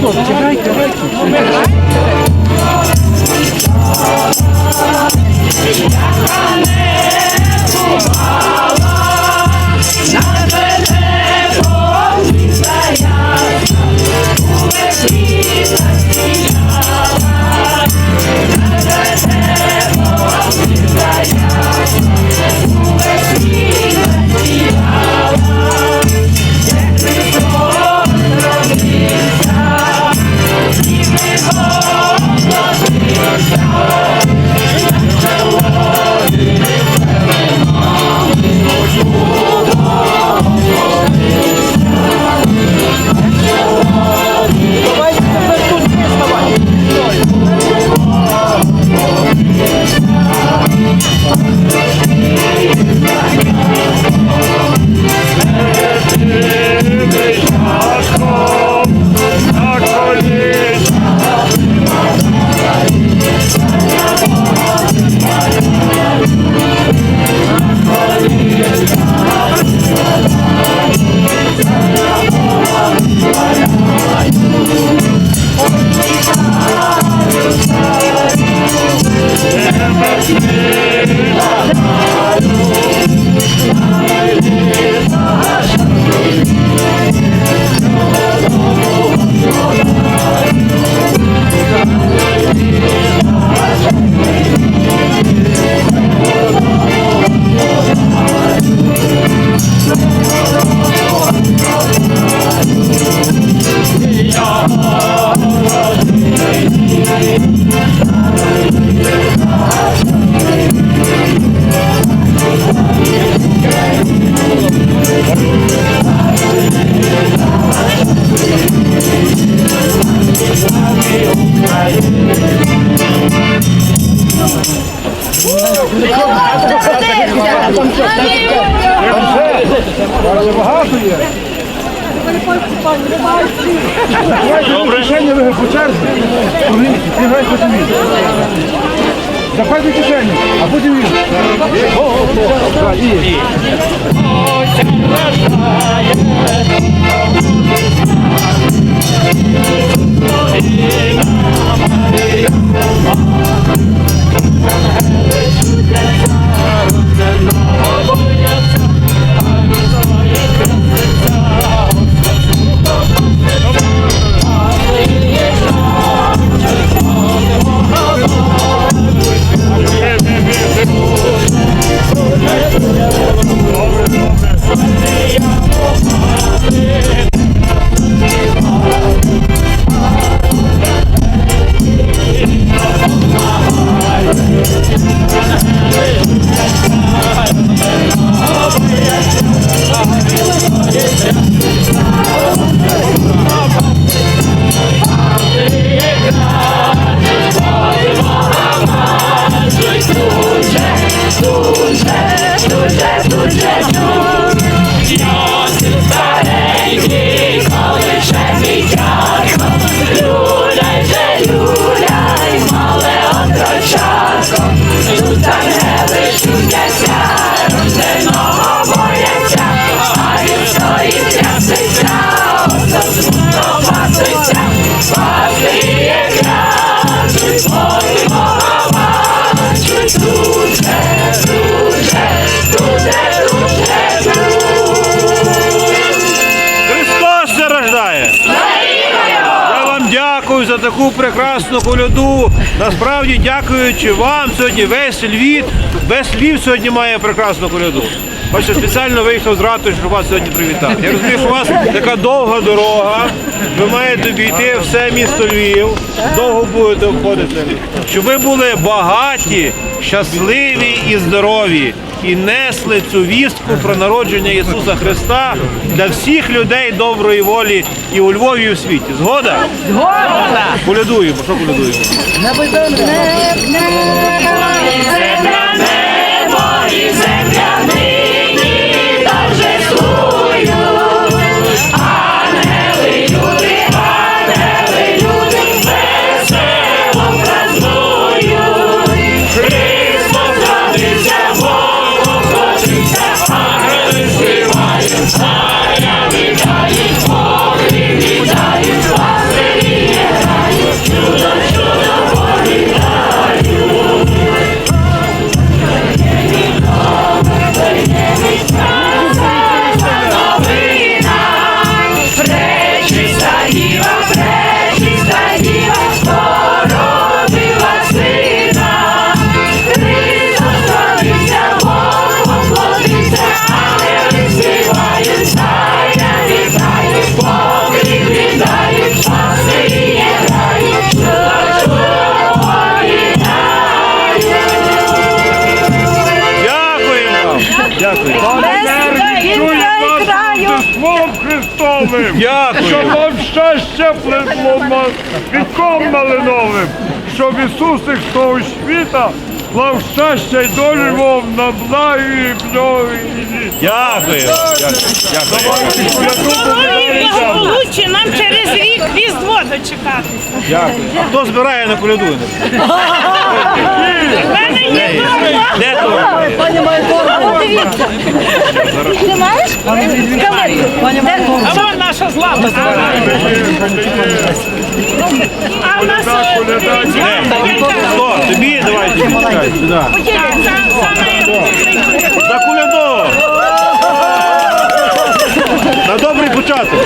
хлопці, чекайте, чекайте. Багато таку прекрасну коляду. Насправді, дякуючи вам, сьогодні весь Львів, весь Львів сьогодні має прекрасну коляду. Бачите, спеціально виїхав з ратуші, щоб вас сьогодні привітати. Я розумію, що у вас така довга дорога. Ви маєте обійти все місто Львів, довго будете обходити, щоб ви були багаті, щасливі і здорові. І несли цю вістку про народження Ісуса Христа для всіх людей доброї волі і у Львові, і у світі. Згода? Згода! Полядуємо, Що колядуємо? Дякуємо щоб Ісус з того світа плав щастя й долі вам на благі і бьові. Дякую. Благополуччя нам через рік різдво дочекатися. Дякую. А хто збирає на коляду? В мене є торба. Де то? Ти маєш? А вон наша злата. А у нас е, злата, яка Хто? Тобі? давайте тобі. Сюди. За сам- саме На коляду! На добрий початок.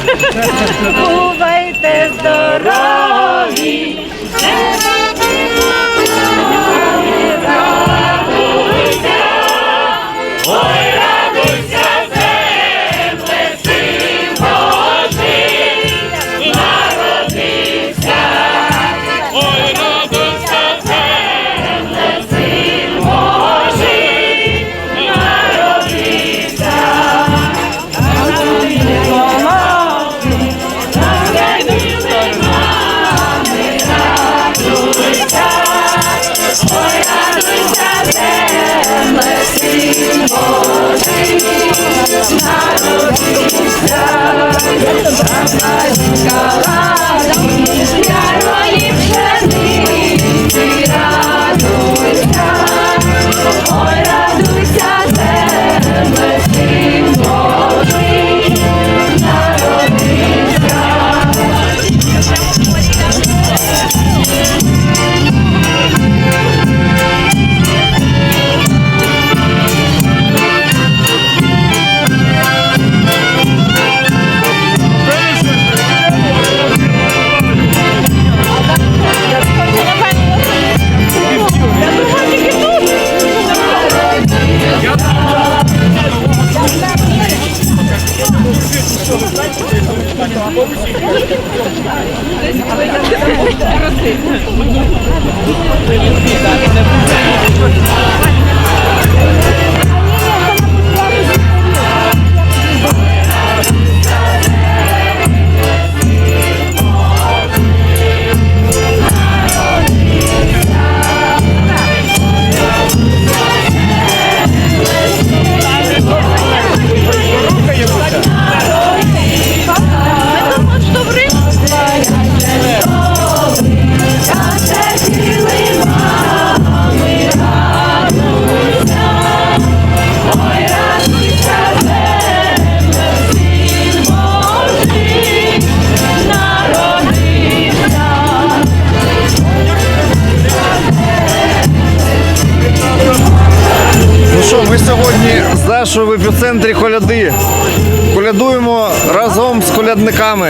Разом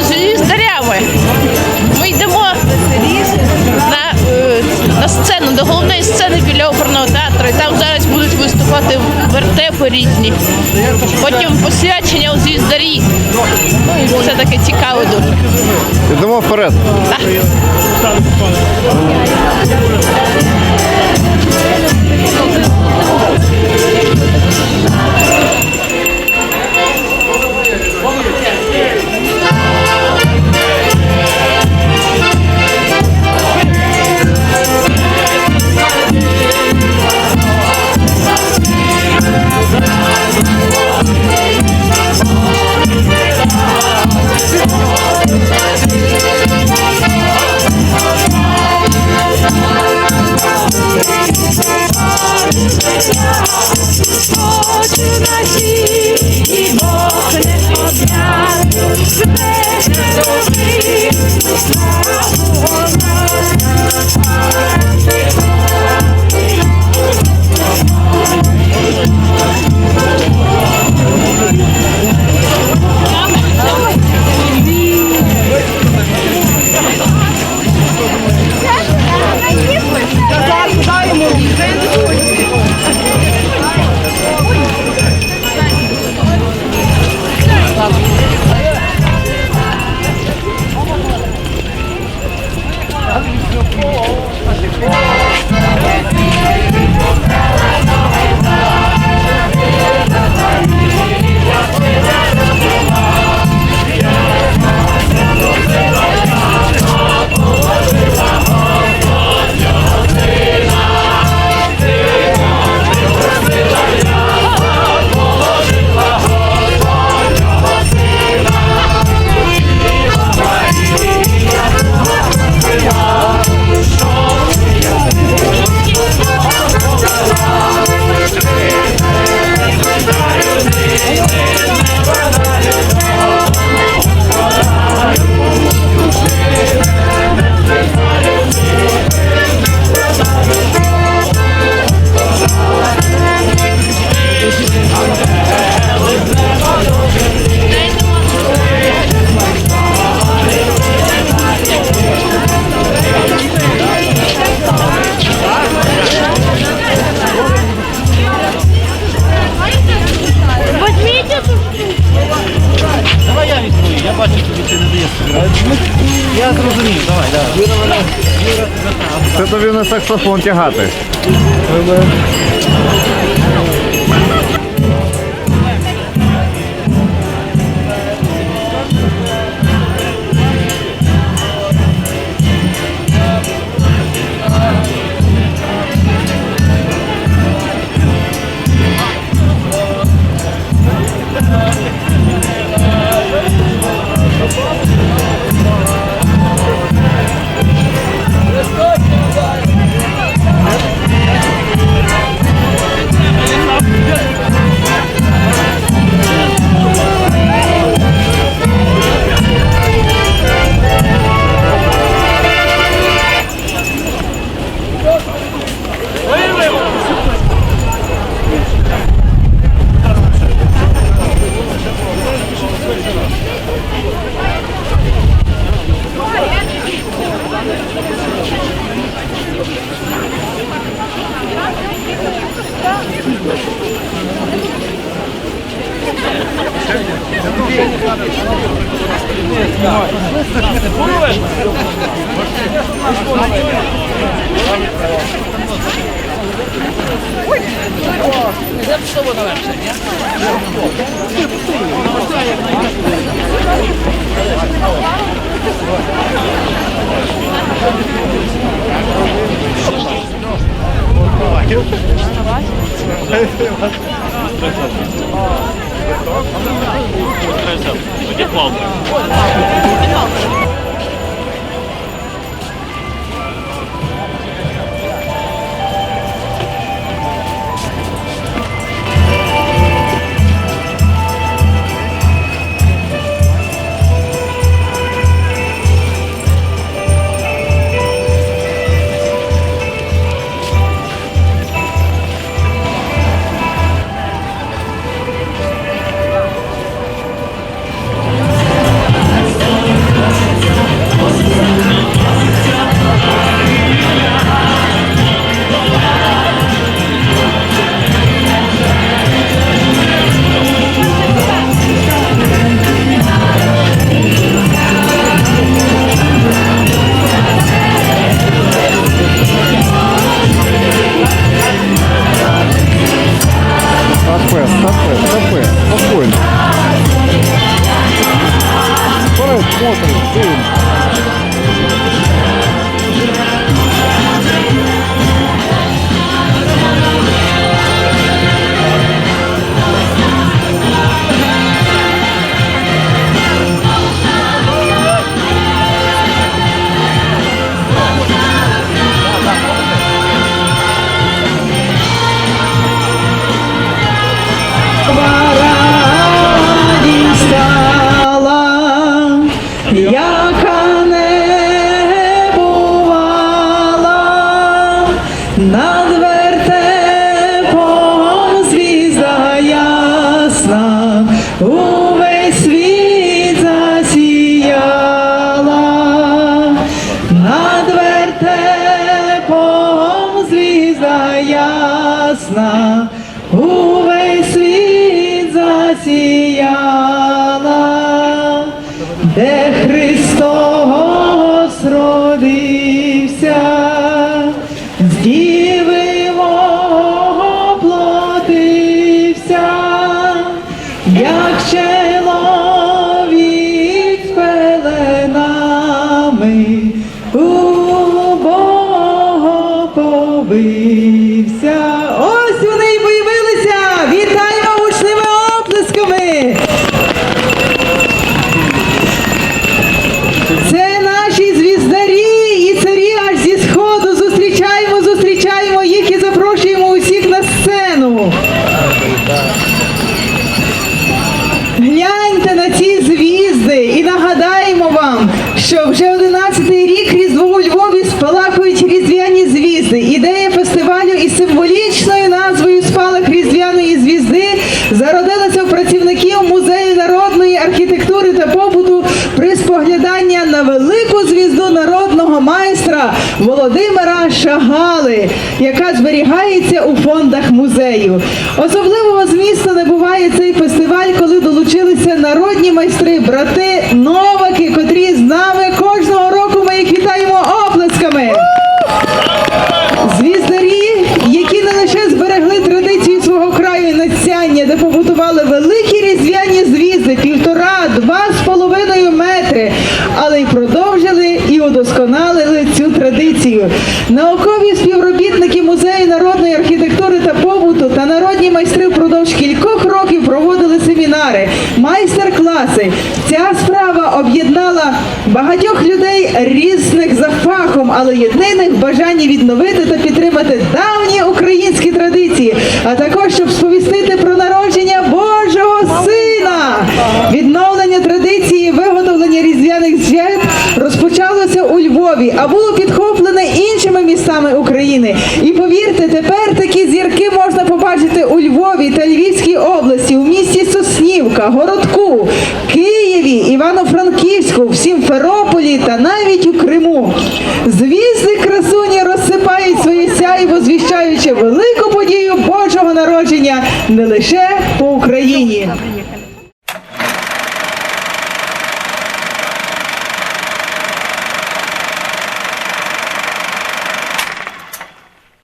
з здарями. Ми йдемо на, е, на сцену, до головної сцени біля оперного театру. І там зараз будуть виступати вертепи різні. Потім посвячення у звіздарі. Ну все таке цікаве дуже. Йдемо вперед. Очі На саксофон тягати. Що ж Дякую. Майстри, брати Новаки, котрі з нами кожного року ми їх вітаємо оплесками. Звіздарі, які не лише зберегли традиції свого краю і надсяння, де побудували великі різдвяні звізди, півтора, два з половиною метри, але й продовжили і удосконалили цю традицію. Наукові майстер-класи. Ця справа об'єднала багатьох людей різних за фахом, але єдиних в бажанні відновити та підтримати давні українські традиції, а також щоб сповістити про народження Божого Сина. Відновлення традиції виготовлення різдвяних свят розпочалося у Львові, а було підхоплене іншими містами України. Городку, Києві, Івано-Франківську, в Сімферополі та навіть у Криму. Звізди красуні розсипають своє сяйво, звіщаючи велику подію Божого народження не лише